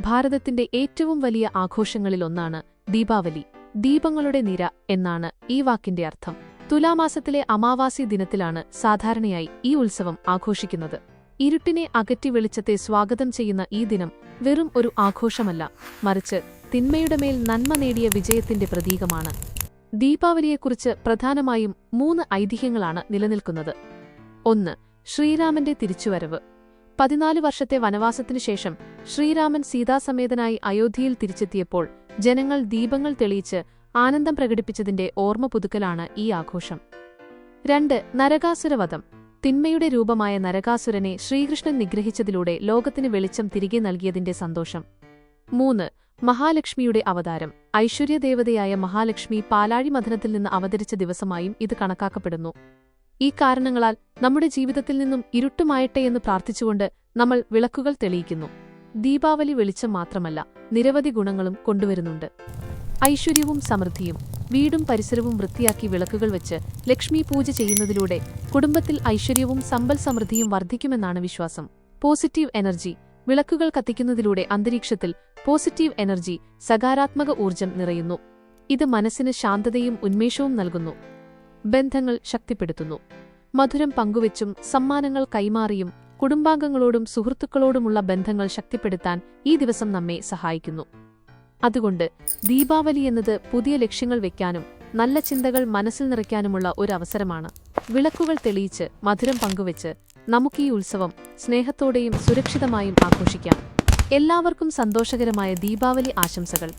ഭാരതത്തിന്റെ ഏറ്റവും വലിയ ആഘോഷങ്ങളിലൊന്നാണ് ദീപാവലി. ദീപങ്ങളുടെ നിര എന്നാണ് ഈ വാക്കിന്റെ അർത്ഥം. തുലാമാസത്തിലെ അമാവാസി ദിനത്തിലാണ് സാധാരണയായി ഈ ഉത്സവം ആഘോഷിക്കുന്നത്. ഇരുട്ടിനെ അകറ്റി വെളിച്ചത്തെ സ്വാഗതം ചെയ്യുന്ന ഈ ദിനം വെറും ഒരു ആഘോഷമല്ല മറിച്ച് തിന്മയുടെ മേൽ നന്മ നേടിയ വിജയത്തിന്റെ പ്രതീകമാണ്. ദീപാവലിയെക്കുറിച്ച് പ്രധാനമായും മൂന്ന് ഐതിഹ്യങ്ങളാണ് നിലനിൽക്കുന്നത്. ഒന്ന് ശ്രീരാമന്റെ തിരിച്ചുവരവ്. പതിനാല് വർഷത്തെ വനവാസത്തിനു ശേഷം ശ്രീരാമൻ സീതാസമേതനായി അയോധ്യയിൽ തിരിച്ചെത്തിയപ്പോൾ ജനങ്ങൾ ദീപങ്ങൾ തെളിയിച്ച് ആനന്ദം പ്രകടിപ്പിച്ചതിന്റെ ഓർമ്മ പുതുക്കലാണ് ഈ ആഘോഷം. രണ്ട് നരകാസുരവധം. തിന്മയുടെ രൂപമായ നരകാസുരനെ ശ്രീകൃഷ്ണൻ നിഗ്രഹിച്ചതിലൂടെ ലോകത്തിന് വെളിച്ചം തിരികെ നൽകിയതിന്റെ സന്തോഷം. മൂന്ന് മഹാലക്ഷ്മിയുടെ അവതാരം. ഐശ്വര്യദേവതയായ മഹാലക്ഷ്മി പാലാഴി മഥനത്തിൽ നിന്ന് അവതരിച്ച ദിവസമായും ഇത് കണക്കാക്കപ്പെടുന്നു. ഈ കാരണങ്ങളാൽ നമ്മുടെ ജീവിതത്തിൽ നിന്നും ഇരുട്ടുമായട്ടെ എന്ന് പ്രാർത്ഥിച്ചുകൊണ്ട് നമ്മൾ വിളക്കുകൾ തെളിയിക്കുന്നു. ദീപാവലി വെളിച്ചം മാത്രമല്ല നിരവധി ഗുണങ്ങളും കൊണ്ടുവരുന്നുണ്ട്. ഐശ്വര്യവും സമൃദ്ധിയും വീടും പരിസരവും വൃത്തിയാക്കി വിളക്കുകൾ വെച്ച് ലക്ഷ്മി പൂജ ചെയ്യുന്നതിലൂടെ കുടുംബത്തിൽ ഐശ്വര്യവും സമ്പൽ സമൃദ്ധിയും വർദ്ധിക്കുമെന്നാണ് വിശ്വാസം. പോസിറ്റീവ് എനർജി വിളക്കുകൾ കത്തിക്കുന്നതിലൂടെ അന്തരീക്ഷത്തിൽ പോസിറ്റീവ് എനർജി സകാരാത്മക ഊർജം നിറയുന്നു. ഇത് മനസ്സിന് ശാന്തതയും ഉന്മേഷവും നൽകുന്നു. ബന്ധങ്ങൾ ശക്തിപ്പെടുത്തുന്നു. മധുരം പങ്കുവച്ചും സമ്മാനങ്ങൾ കൈമാറിയും കുടുംബാംഗങ്ങളോടും സുഹൃത്തുക്കളോടുമുള്ള ബന്ധങ്ങൾ ശക്തിപ്പെടുത്താൻ ഈ ദിവസം നമ്മെ സഹായിക്കുന്നു. അതുകൊണ്ട് ദീപാവലി എന്നത് പുതിയ ലക്ഷ്യങ്ങൾ വെക്കാനും നല്ല ചിന്തകൾ മനസ്സിൽ നിറയ്ക്കാനുമുള്ള ഒരു അവസരമാണ്. വിളക്കുകൾ തെളിയിച്ച് മധുരം പങ്കുവച്ച് നമുക്ക് ഈ ഉത്സവം സ്നേഹത്തോടെയും സുരക്ഷിതമായും ആഘോഷിക്കാം. എല്ലാവർക്കും സന്തോഷകരമായ ദീപാവലി ആശംസകൾ.